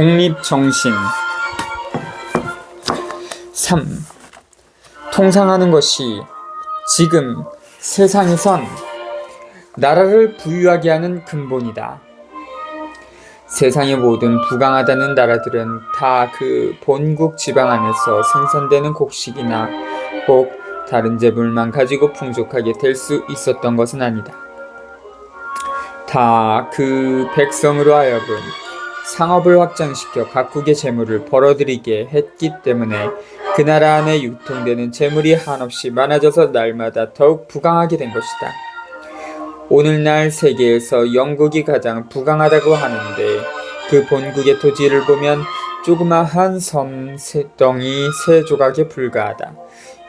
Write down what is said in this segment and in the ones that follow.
독립정신 3. 통상하는 것이 지금 세상에선 나라를 부유하게 하는 근본이다. 세상의 모든 부강하다는 나라들은 다 그 본국 지방 안에서 생산되는 곡식이나 혹 다른 재물만 가지고 풍족하게 될 수 있었던 것은 아니다. 다 그 백성으로 하여금 상업을 확장시켜 각국의 재물을 벌어들이게 했기 때문에 그 나라 안에 유통되는 재물이 한없이 많아져서 날마다 더욱 부강하게 된 것이다. 오늘날 세계에서 영국이 가장 부강하다고 하는데 그 본국의 토지를 보면 조그마한 섬세 덩이 세 조각에 불과하다.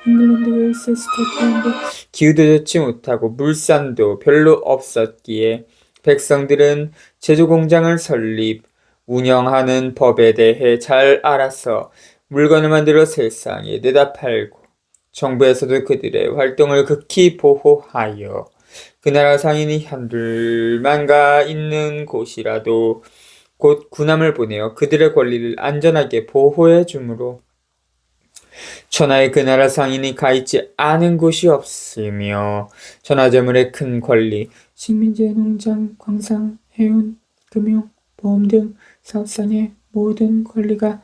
잉글랜드, 웨일스, 스코틀랜드 기후도 좋지 못하고 물산도 별로 없었기에 백성들은 제조 공장을 설립, 운영하는 법에 대해 잘 알아서 물건을 만들어 세상에 내다 팔고 정부에서도 그들의 활동을 극히 보호하여 그 나라 상인이 한둘만 가 있는 곳이라도 곧 군함을 보내어 그들의 권리를 안전하게 보호해 주므로 천하의 그 나라 상인이 가 있지 않은 곳이 없으며 천하재물의 큰 권리 식민지, 농장, 광산, 해운, 금융, 보험 등 사업상의 모든 권리가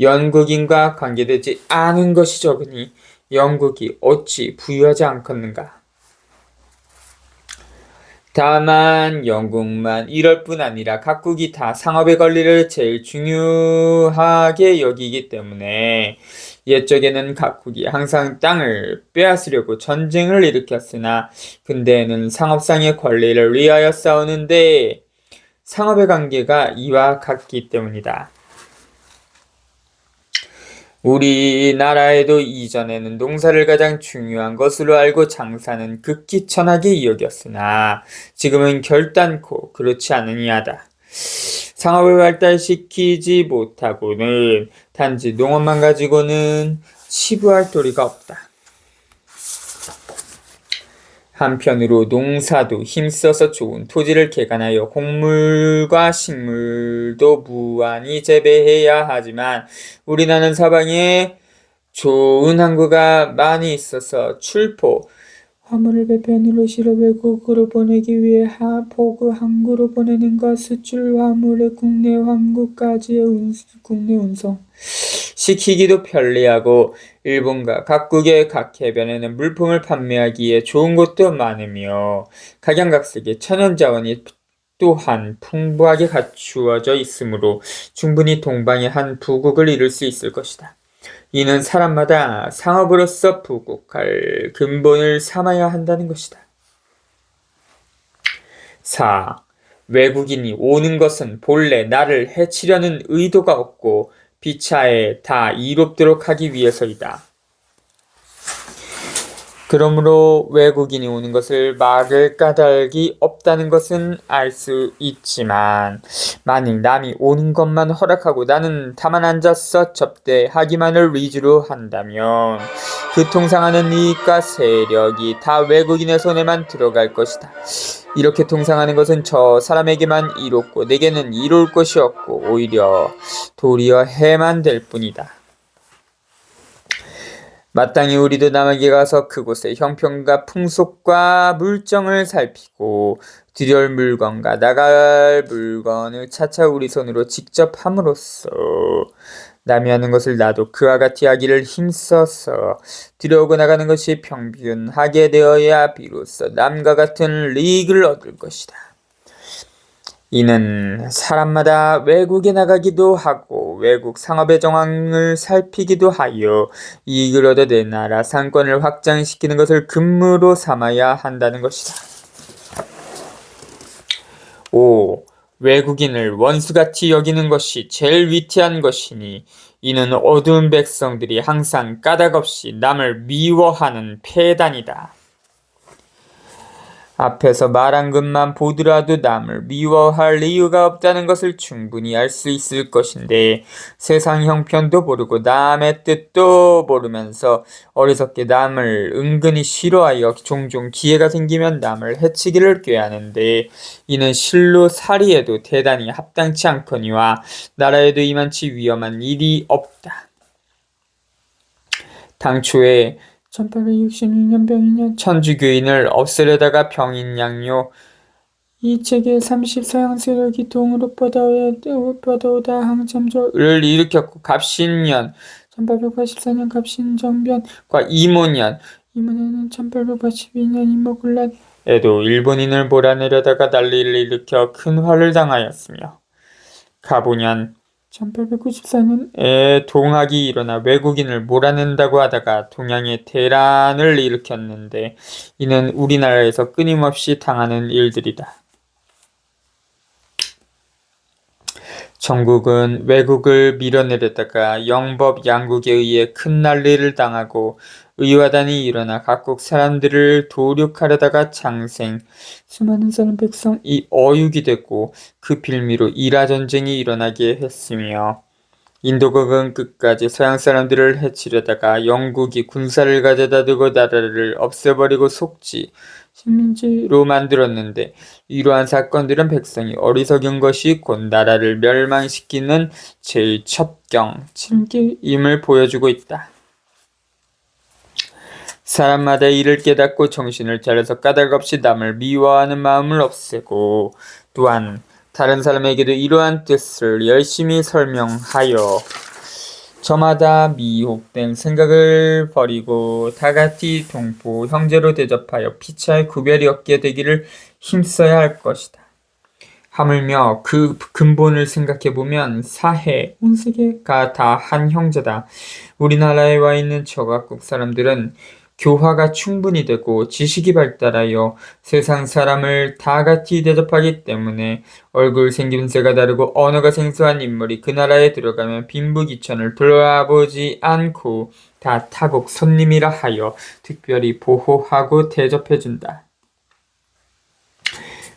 영국인과 관계되지 않은 것이 적으니 영국이 어찌 부유하지 않겠는가? 다만 영국만 이럴 뿐 아니라 각국이 다 상업의 권리를 제일 중요하게 여기기 때문에 옛적에는 각국이 항상 땅을 빼앗으려고 전쟁을 일으켰으나 근대에는 상업상의 권리를 위하여 싸우는데 상업의 관계가 이와 같기 때문이다. 우리나라에도 이전에는 농사를 가장 중요한 것으로 알고 장사는 극히 천하게 여겼으나 지금은 결단코 그렇지 않으니하다. 상업을 발달시키지 못하고는 단지 농업만 가지고는 치부할 도리가 없다. 한편으로 농사도 힘써서 좋은 토지를 개간하여 곡물과 식물도 무한히 재배해야 하지만 우리나라는 사방에 좋은 항구가 많이 있어서 출포, 화물을 배편으로 실어 외국으로 보내기 위해 하포구 항구로 보내는 것, 수출 화물의 국내 항구까지의 운수, 국내 운송 시키기도 편리하고 일본과 각국의 각 해변에는 물품을 판매하기에 좋은 곳도 많으며 각양각색의 천연 자원이 또한 풍부하게 갖추어져 있으므로 충분히 동방의 한 부국을 이룰 수 있을 것이다. 이는 사람마다 상업으로서 부국할 근본을 삼아야 한다는 것이다. 4. 외국인이 오는 것은 본래 나를 해치려는 의도가 없고 비차에 다 이롭도록 하기 위해서이다. 그러므로 외국인이 오는 것을 막을 까닭이 없다는 것은 알 수 있지만 만일 남이 오는 것만 허락하고 나는 다만 앉아서 접대하기만을 위주로 한다면 그 통상하는 이익과 세력이 다 외국인의 손에만 들어갈 것이다. 이렇게 통상하는 것은 저 사람에게만 이롭고 내게는 이로울 것이 없고 오히려 도리어 해만 될 뿐이다. 마땅히 우리도 남에게 가서 그곳의 형편과 풍속과 물정을 살피고 들여올 물건과 나갈 물건을 차차 우리 손으로 직접 함으로써 남이 하는 것을 나도 그와 같이 하기를 힘써서 들여오고 나가는 것이 평균하게 되어야 비로소 남과 같은 리익을 얻을 것이다. 이는 사람마다 외국에 나가기도 하고 외국 상업의 정황을 살피기도 하여 이익을 얻어 내 나라 상권을 확장시키는 것을 근무로 삼아야 한다는 것이다. 5. 외국인을 원수같이 여기는 것이 제일 위태한 것이니 이는 어두운 백성들이 항상 까닭없이 남을 미워하는 폐단이다. 앞에서 말한 것만 보더라도 남을 미워할 이유가 없다는 것을 충분히 알 수 있을 것인데 세상 형편도 모르고 남의 뜻도 모르면서 어리석게 남을 은근히 싫어하여 종종 기회가 생기면 남을 해치기를 꾀하는데 이는 실로 살이에도 대단히 합당치 않거니와 나라에도 이만치 위험한 일이 없다. 당초에 1866년 병인년 천주교인을 없애려다가 병인 양요. 이 책에 30 서양세력 기통으로 뻗어야 뻗어오다 항참조를 일으켰고 갑신년 1884년 갑신정변과 이모년. 이모년은 1882년 이모군란 에도 일본인을 몰아내려다가 난리를 일으켜 큰 화를 당하였으며 가보년 1894년에 동학이 일어나 외국인을 몰아낸다고 하다가 동양에 대란을 일으켰는데 이는 우리나라에서 끊임없이 당하는 일들이다. 전국은 외국을 밀어내려다가 영법 양국에 의해 큰 난리를 당하고 의화단이 일어나 각국 사람들을 도륙하려다가 장생 수많은 사람 백성이 어육이 됐고 그 빌미로 이라 전쟁이 일어나게 했으며 인도국은 끝까지 서양 사람들을 해치려다가 영국이 군사를 가져다 두고 나라를 없애버리고 속지 식민지로 만들었는데 이러한 사건들은 백성이 어리석은 것이 곧 나라를 멸망시키는 제일 첩경 칠기임을 보여주고 있다. 사람마다 이를 깨닫고 정신을 차려서 까닭 없이 남을 미워하는 마음을 없애고 또한 다른 사람에게도 이러한 뜻을 열심히 설명하여 저마다 미혹된 생각을 버리고 다같이 동포 형제로 대접하여 피차의 구별이 없게 되기를 힘써야 할 것이다. 하물며 그 근본을 생각해 보면 사해, 온 세계가 다 한 형제다. 우리나라에 와 있는 저각국 사람들은 교화가 충분히 되고 지식이 발달하여 세상 사람을 다 같이 대접하기 때문에 얼굴 생김새가 다르고 언어가 생소한 인물이 그 나라에 들어가면 빈부귀천을 돌아보지 않고 다 타국 손님이라 하여 특별히 보호하고 대접해준다.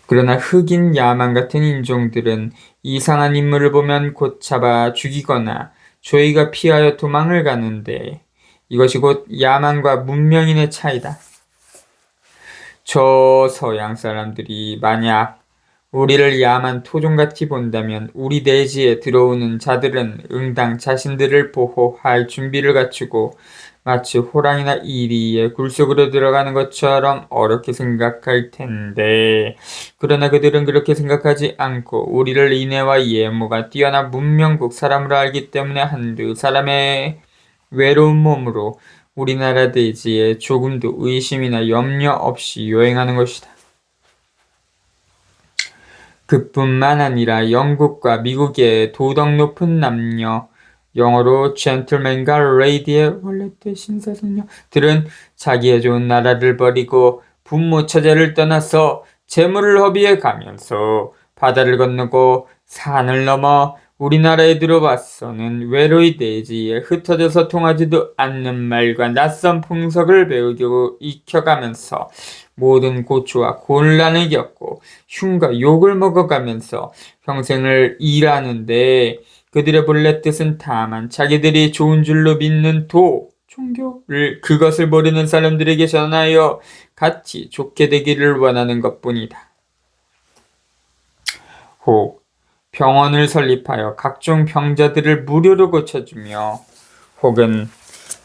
그러나 흑인 야만 같은 인종들은 이상한 인물을 보면 곧 잡아 죽이거나 조이가 피하여 도망을 가는데 이것이 곧 야만과 문명인의 차이다. 저 서양 사람들이 만약 우리를 야만 토종같이 본다면 우리 대지에 들어오는 자들은 응당 자신들을 보호할 준비를 갖추고 마치 호랑이나 이리의 굴속으로 들어가는 것처럼 어렵게 생각할 텐데 그러나 그들은 그렇게 생각하지 않고 우리를 인애와 예모가 뛰어난 문명국 사람으로 알기 때문에 한두 사람의 외로운 몸으로 우리나라 대지에 조금도 의심이나 염려 없이 여행하는 것이다. 그뿐만 아니라 영국과 미국의 도덕 높은 남녀, 영어로 젠틀맨과 레이디의 원래 뜻 신사선녀들은 자기의 좋은 나라를 버리고 부모 처자를 떠나서 재물을 허비해 가면서 바다를 건너고 산을 넘어 우리나라에 들어와서는 외로이 대지에 흩어져서 통하지도 않는 말과 낯선 풍속을 배우고 익혀가면서 모든 고초와 곤란을 겪고 흉과 욕을 먹어가면서 평생을 일하는데 그들의 본래 뜻은 다만 자기들이 좋은 줄로 믿는 도, 종교를 그것을 모르는 사람들에게 전하여 같이 좋게 되기를 원하는 것 뿐이다. 혹 병원을 설립하여 각종 병자들을 무료로 고쳐주며 혹은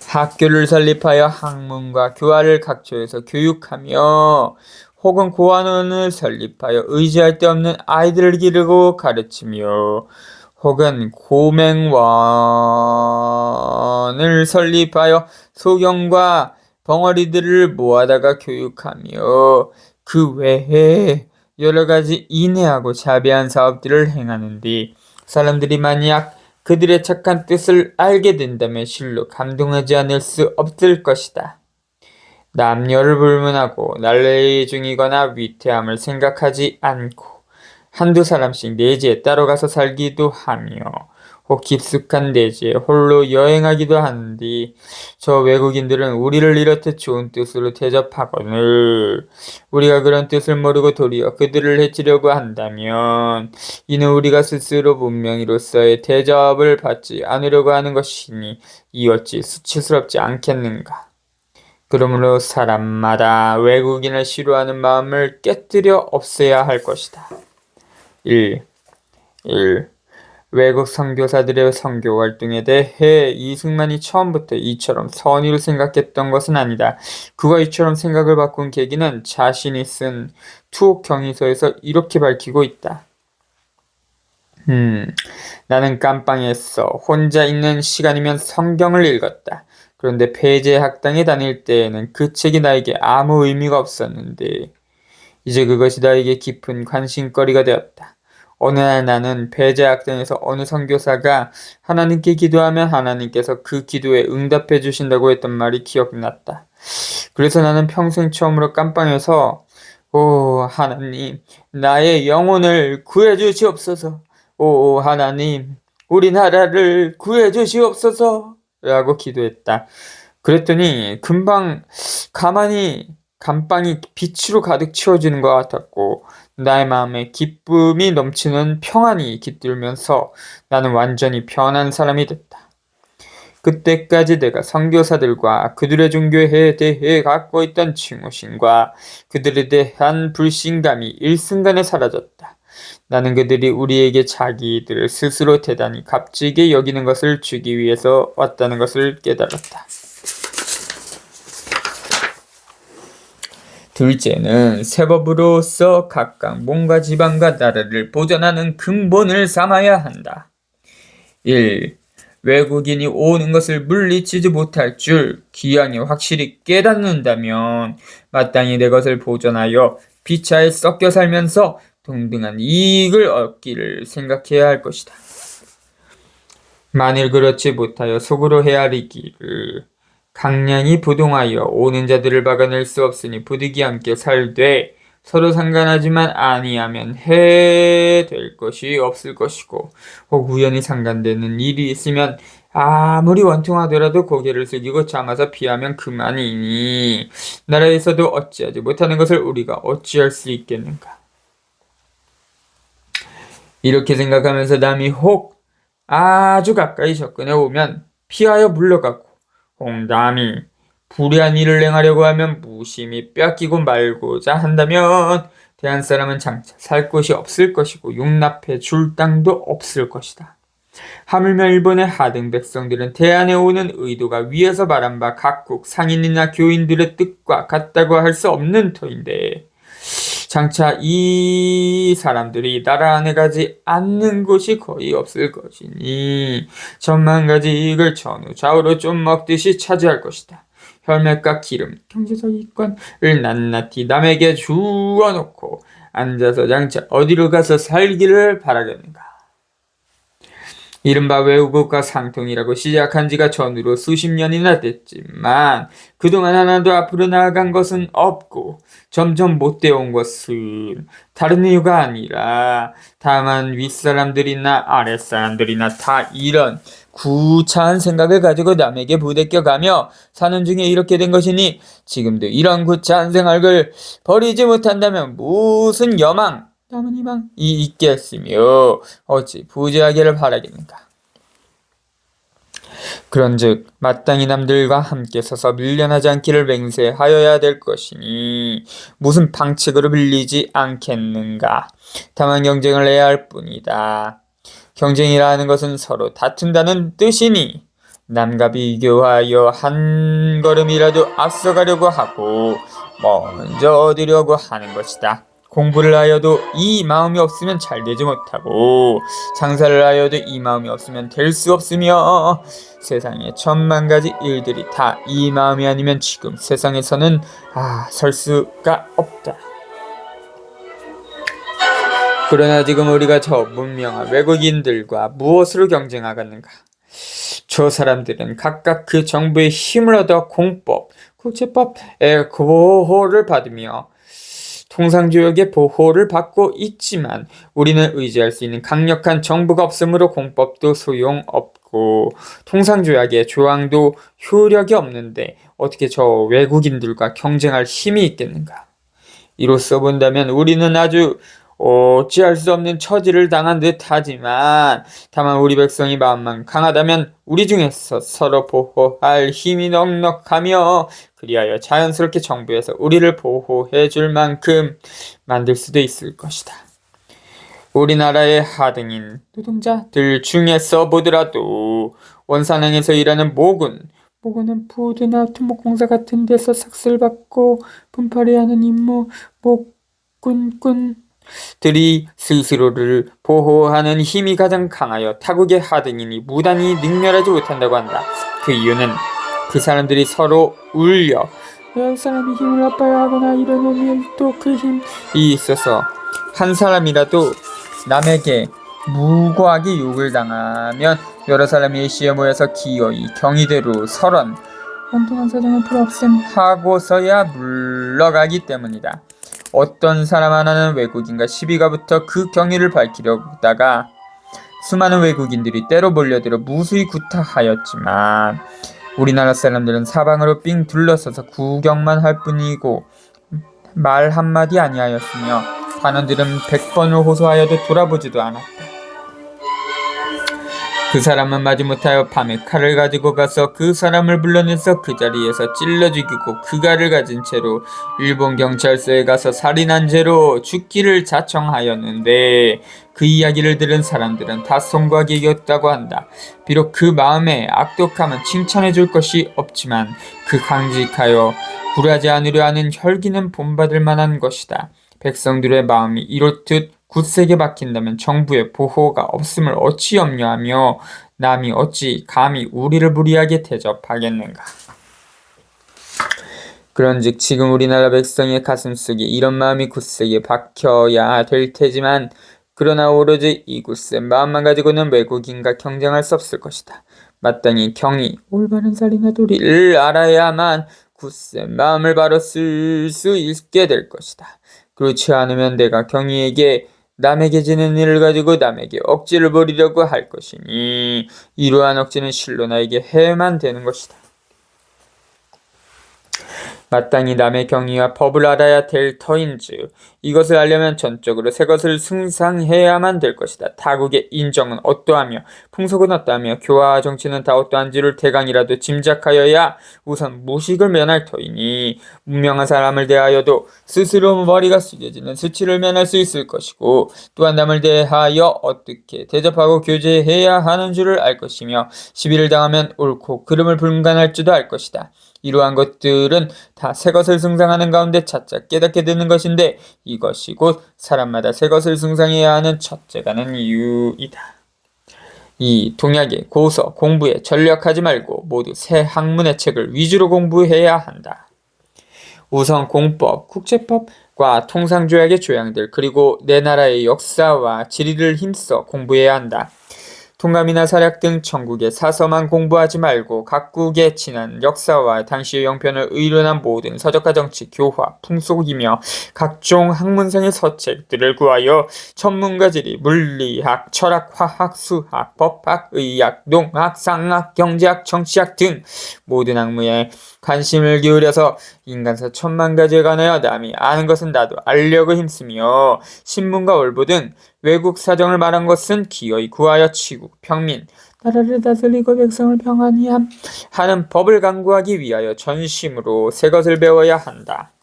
학교를 설립하여 학문과 교화를 각처에서 교육하며 혹은 고아원을 설립하여 의지할 데 없는 아이들을 기르고 가르치며 혹은 고맹원을 설립하여 소경과 벙어리들을 모아다가 교육하며 그 외에 여러 가지 인내하고 자비한 사업들을 행하는 데 사람들이 만약 그들의 착한 뜻을 알게 된다면 실로 감동하지 않을 수 없을 것이다. 남녀를 불문하고 난리 중이거나 위태함을 생각하지 않고 한두 사람씩 내지에 따로 가서 살기도 하며 혹 깊숙한 대지에 홀로 여행하기도 하는데 저 외국인들은 우리를 이렇듯 좋은 뜻으로 대접하거늘 우리가 그런 뜻을 모르고 도리어 그들을 해치려고 한다면 이는 우리가 스스로 문명이로서의 대접을 받지 않으려고 하는 것이니 이 어찌 수치스럽지 않겠는가. 그러므로 사람마다 외국인을 싫어하는 마음을 깨뜨려 없애야 할 것이다. 1. 1. 외국 선교사들의 선교 활동에 대해 이승만이 처음부터 이처럼 선의를 생각했던 것은 아니다. 그가 이처럼 생각을 바꾼 계기는 자신이 쓴 투옥 경위서에서 이렇게 밝히고 있다. 음, 나는 깜빵에서 혼자 있는 시간이면 성경을 읽었다. 그런데 폐제 학당에 다닐 때에는 그 책이 나에게 아무 의미가 없었는데, 이제 그것이 나에게 깊은 관심거리가 되었다. 어느 날 나는 배제 학당에서 어느 선교사가 하나님께 기도하면 하나님께서 그 기도에 응답해 주신다고 했던 말이 기억났다. 그래서 나는 평생 처음으로 깜빵에서 오 하나님 나의 영혼을 구해 주시옵소서. 오 하나님 우리나라를 구해 주시옵소서. 라고 기도했다. 그랬더니 금방 가만히 감방이 빛으로 가득 채워지는 것 같았고 나의 마음에 기쁨이 넘치는 평안이 깃들면서 나는 완전히 변한 사람이 됐다. 그때까지 내가 선교사들과 그들의 종교에 대해 갖고 있던 증오심과 그들에 대한 불신감이 일순간에 사라졌다. 나는 그들이 우리에게 자기들 스스로 대단히 값지게 여기는 것을 주기 위해서 왔다는 것을 깨달았다. 둘째는 세법으로서 각각 몸과 지방과 나라를 보존하는 근본을 삼아야 한다. 1. 외국인이 오는 것을 물리치지 못할 줄 기왕에 확실히 깨닫는다면 마땅히 내 것을 보존하여 피차에 섞여 살면서 동등한 이익을 얻기를 생각해야 할 것이다. 만일 그렇지 못하여 속으로 헤아리기를 강량이 부동하여 오는 자들을 막아낼 수 없으니 부득이 함께 살되 서로 상관하지만 아니하면 해 될 것이 없을 것이고 혹 우연히 상관되는 일이 있으면 아무리 원통하더라도 고개를 숙이고 참아서 피하면 그만이니 나라에서도 어찌하지 못하는 것을 우리가 어찌할 수 있겠는가? 이렇게 생각하면서 남이 혹 아주 가까이 접근해 오면 피하여 물러가고 혹 남이 불의한 일을 행하려고 하면 무심히 뺏기고 말고자 한다면 대한 사람은 장차 살 곳이 없을 것이고 용납해 줄 땅도 없을 것이다. 하물며 일본의 하등 백성들은 대안에 오는 의도가 위에서 말한 바 각국 상인이나 교인들의 뜻과 같다고 할 수 없는 터인데 장차 이 사람들이 나라 안에 가지 않는 곳이 거의 없을 것이니 천만 가지 이익을 전후 좌우로 좀 먹듯이 차지할 것이다. 혈맥과 기름, 경제적 이권을 낱낱이 남에게 주어놓고 앉아서 장차 어디로 가서 살기를 바라겠는가. 이른바 외국어과 상통이라고 시작한 지가 전후로 수십 년이나 됐지만 그동안 하나도 앞으로 나아간 것은 없고 점점 못되어온 것은 다른 이유가 아니라 다만 윗사람들이나 아랫사람들이나 다 이런 구차한 생각을 가지고 남에게 부대껴가며 사는 중에 이렇게 된 것이니 지금도 이런 구차한 생각을 버리지 못한다면 무슨 여망 남은 희망이 있겠으며 어찌 부재하기를 바라겠는가. 그런즉 마땅히 남들과 함께 서서 밀려나지 않기를 맹세하여야 될 것이니 무슨 방책으로 밀리지 않겠는가. 다만 경쟁을 해야 할 뿐이다. 경쟁이라는 것은 서로 다툰다는 뜻이니 남과 비교하여 한 걸음이라도 앞서가려고 하고 먼저 얻으려고 하는 것이다. 공부를 하여도 이 마음이 없으면 잘 되지 못하고 장사를 하여도 이 마음이 없으면 될 수 없으며 세상에 천만 가지 일들이 다 이 마음이 아니면 지금 세상에서는 아, 설 수가 없다. 그러나 지금 우리가 저 문명한 외국인들과 무엇으로 경쟁하겠는가? 저 사람들은 각각 그 정부의 힘을 얻어 공법, 국제법, 에코호를 받으며 통상조약의 보호를 받고 있지만 우리는 의지할 수 있는 강력한 정부가 없으므로 공법도 소용없고 통상조약의 조항도 효력이 없는데 어떻게 저 외국인들과 경쟁할 힘이 있겠는가? 이로써 본다면 우리는 아주 어찌할 수 없는 처지를 당한 듯하지만 다만 우리 백성이 마음만 강하다면 우리 중에서 서로 보호할 힘이 넉넉하며 그리하여 자연스럽게 정부에서 우리를 보호해 줄 만큼 만들 수도 있을 것이다. 우리나라의 하등인 노동자들 중에서 보더라도 원산항에서 일하는 모군 모군은 부두나 토목공사 같은 데서 삭슬 받고 분팔이 하는 임무 목군꾼 들이 스스로를 보호하는 힘이 가장 강하여 타국의 하등인이 무단히 능멸하지 못한다고 한다. 그 이유는 그 사람들이 서로 울려 한 사람이 힘을 아파야 하거나 이러면 또 그 힘이 있어서 한 사람이라도 남에게 무고하게 욕을 당하면 여러 사람이 일시에 모여서 기어이 경의대로 설원 온통한 사정을 풀없음 하고서야 물러가기 때문이다. 어떤 사람 하나는 외국인과 시비가 붙어 그 경위를 밝히려다가 수많은 외국인들이 때로 몰려들어 무수히 구타하였지만 우리나라 사람들은 사방으로 삥 둘러서서 구경만 할 뿐이고 말 한마디 아니하였으며 관원들은 백번을 호소하여도 돌아보지도 않았다. 그 사람은 마지못하여 밤에 칼을 가지고 가서 그 사람을 불러내서 그 자리에서 찔러 죽이고 그 칼을 가진 채로 일본 경찰서에 가서 살인한 죄로 죽기를 자청하였는데 그 이야기를 들은 사람들은 다 여겼다고 한다. 비록 그 마음에 악독함은 칭찬해 줄 것이 없지만 그 강직하여 굴하지 않으려 하는 혈기는 본받을 만한 것이다. 백성들의 마음이 이렇듯 굳세게 박힌다면 정부의 보호가 없음을 어찌 염려하며 남이 어찌 감히 우리를 무리하게 대접하겠는가. 그런즉 지금 우리나라 백성의 가슴속에 이런 마음이 굳세게 박혀야 될 테지만 그러나 오로지 이 굳센 마음만 가지고는 외국인과 경쟁할 수 없을 것이다. 마땅히 경이 올바른 살이나 도리를 알아야만 굳센 마음을 바로 쓸 수 있게 될 것이다. 그렇지 않으면 내가 경이에게 남에게 지는 일을 가지고 남에게 억지를 부리려고 할 것이니 이러한 억지는 실로 나에게 해만 되는 것이다. 마땅히 남의 경위와 법을 알아야 될 터인즉 이것을 알려면 전적으로 새 것을 승상해야만 될 것이다. 타국의 인정은 어떠하며 풍속은 어떠하며 교화와 정치는 다 어떠한지를 대강이라도 짐작하여야 우선 무식을 면할 터이니 문명한 사람을 대하여도 스스로 머리가 숙여지는 수치를 면할 수 있을 것이고 또한 남을 대하여 어떻게 대접하고 교제해야 하는 줄을 알 것이며 시비를 당하면 옳고 그름을 분간할 줄도 알 것이다. 이러한 것들은 다 새 것을 승상하는 가운데 차차 깨닫게 되는 것인데 이것이 곧 사람마다 새 것을 승상해야 하는 첫째가는 이유이다. 이 동약의 고서 공부에 전력하지 말고 모두 새 학문의 책을 위주로 공부해야 한다. 우선 공법, 국제법과 통상조약의 조약들 그리고 내 나라의 역사와 지리를 힘써 공부해야 한다. 통감이나 사략 등 천국의 사서만 공부하지 말고 각국의 지난 역사와 당시의 영편을 의론한 모든 서적과 정치, 교화, 풍속이며 각종 학문상의 서책들을 구하여 전문가들이 물리학, 철학, 화학, 수학, 법학, 의학, 농학, 상학, 경제학, 정치학 등 모든 학문에 관심을 기울여서 인간사 천만 가지에 관하여 남이 아는 것은 나도 알려고 힘쓰며 신문과 월보 등 외국 사정을 말한 것은 기어이 구하여 치국, 평민, 나라를 다스리고 백성을 평안히 함 하는 법을 강구하기 위하여 전심으로 새 것을 배워야 한다.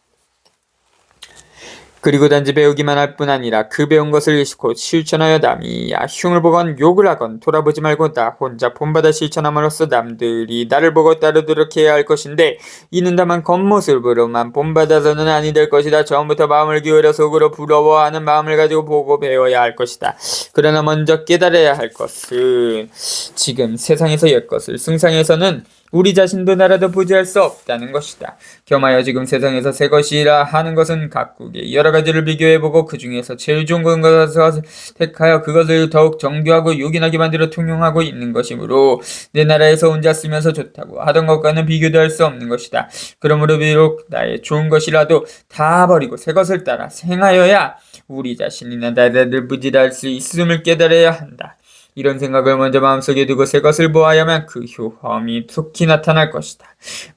그리고 단지 배우기만 할 뿐 아니라 그 배운 것을 곧 실천하여 남이 야 흉을 보건 욕을 하건 돌아보지 말고 나 혼자 본받아 실천함으로써 남들이 나를 보고 따르도록 해야 할 것인데 이는 다만 겉모습으로만 본받아서는 아니 될 것이다. 처음부터 마음을 기울여 속으로 부러워하는 마음을 가지고 보고 배워야 할 것이다. 그러나 먼저 깨달아야 할 것은 지금 세상에서 옛 것을 승상에서는 우리 자신도 나라도 부지할 수 없다는 것이다. 겸하여 지금 세상에서 새 것이라 하는 것은 각국의 여러 가지를 비교해보고 그 중에서 제일 좋은 것을 택하여 그것을 더욱 정교하고 요긴하게 만들어 통용하고 있는 것이므로 내 나라에서 혼자 쓰면서 좋다고 하던 것과는 비교도 할 수 없는 것이다. 그러므로 비록 나의 좋은 것이라도 다 버리고 새 것을 따라 행하여야 우리 자신이나 나라를 부지할 수 있음을 깨달아야 한다. 이런 생각을 먼저 마음속에 두고 새 것을 보아야만 그 효험이 속히 나타날 것이다.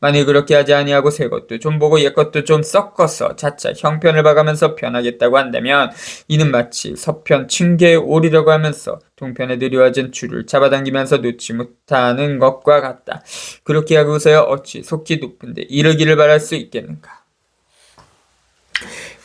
만일 그렇게 하지 아니하고 새 것도 좀 보고 옛 것도 좀 섞어서 차차 형편을 봐가면서 변하겠다고 한다면 이는 마치 서편 층계에 오리려고 하면서 동편에 들여와진 줄을 잡아당기면서 놓지 못하는 것과 같다. 그렇게 하고서야 어찌 속히 높은데 이르기를 바랄 수 있겠는가.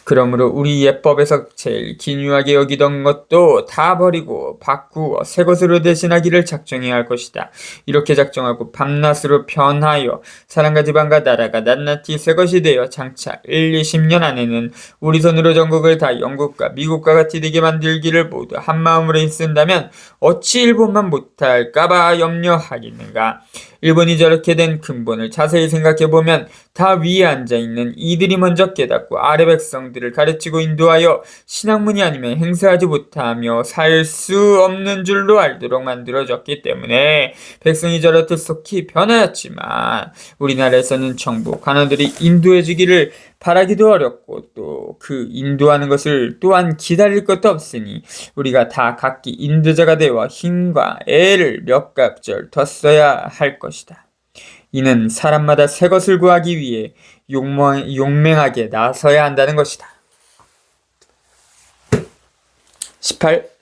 그러므로 우리 예법에서 제일 기뉴하게 여기던 것도 다 버리고 바꾸어 새 것으로 대신하기를 작정해야 할 것이다. 이렇게 작정하고 밤낮으로 변하여 사람과 지방과 나라가 낱낱이 새 것이 되어 장차 1, 20년 안에는 우리 손으로 전국을 다 영국과 미국과 같이 되게 만들기를 모두 한마음으로 힘쓴다면 어찌 일본만 못할까봐 염려하겠는가. 일본이 저렇게 된 근본을 자세히 생각해 보면 다 위에 앉아 있는 이들이 먼저 깨닫고 아래 백성들을 가르치고 인도하여 신학문이 아니면 행사하지 못하며 살 수 없는 줄로 알도록 만들어졌기 때문에 백성이 저렇듯 속히 변하였지만 우리나라에서는 정부, 관원들이 인도해주기를 바라기도 어렵고 또 그 인도하는 것을 또한 기다릴 것도 없으니 우리가 다 각기 인도자가 되어 힘과 애를 몇 갑절 더 써야 할 것이다. 이는 사람마다 새 것을 구하기 위해 용맹, 용맹하게 나서야 한다는 것이다. 18.